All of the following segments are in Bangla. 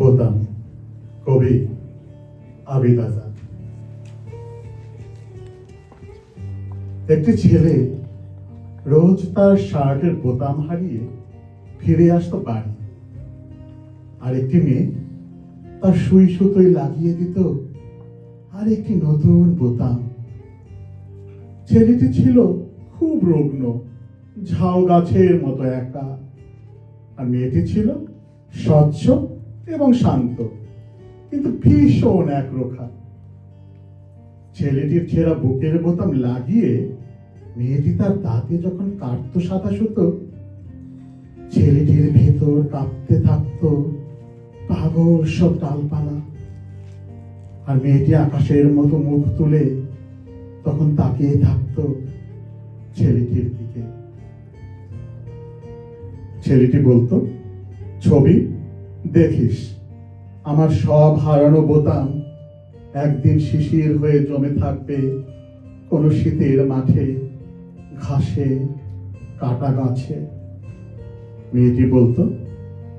বোতাম, কবি আবিদ আজাদ। একটি ছেলে রোজ তার শার্টের বোতাম হারিয়ে ফিরে আসতো বাড়ি। আর একটি মেয়ে তার সুই সুতোয় লাগিয়ে দিত আর একটি নতুন বোতাম। ছেলেটি ছিল খুব রুগ্ন ঝাউ গাছের মতো একা। আর মেয়েটি ছিল স্বচ্ছ এবং শান্ত। কিন্তু ভীষণ একরোখা। ছেলেটির ছেঁড়া বুকের বোতাম লাগিয়ে মেয়েটি তার দাঁতে যখন কাটতো সাদা সুতো, ছেলেটির ভেতর কাঁপতে থাকতো পাগল সব ডালপালা। আর মেয়েটি আকাশের মতো মুখ তুলে তখন তাকিয়ে থাকতো ছেলেটির দিকে। ছেলেটি বলতো, ছবি দেখিস, আমার সব হারানো বোতাম একদিন শিশির হয়ে জমে থাকবে কোনো শীতের মাঠে, ঘাসে, কাটা গাছে। মেয়েটি বলতো,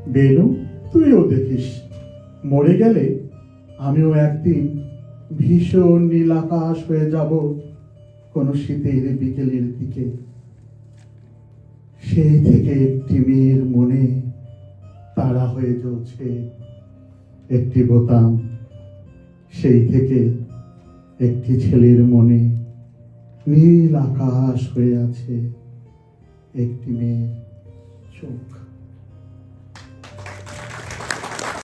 বেনু, তুইও দেখিস, মরে গেলে আমিও একদিন ভীষণ নীল আকাশ হয়ে যাব কোনো শীতের বিকেলের দিকে। সেই থেকে একটি মেয়ের মনে তারা হয়ে চলছে একটি বোতাম। সেই থেকে একটি ছেলের মনে নীল আকাশ হয়ে আছে। একটি মেয়ের চোখ।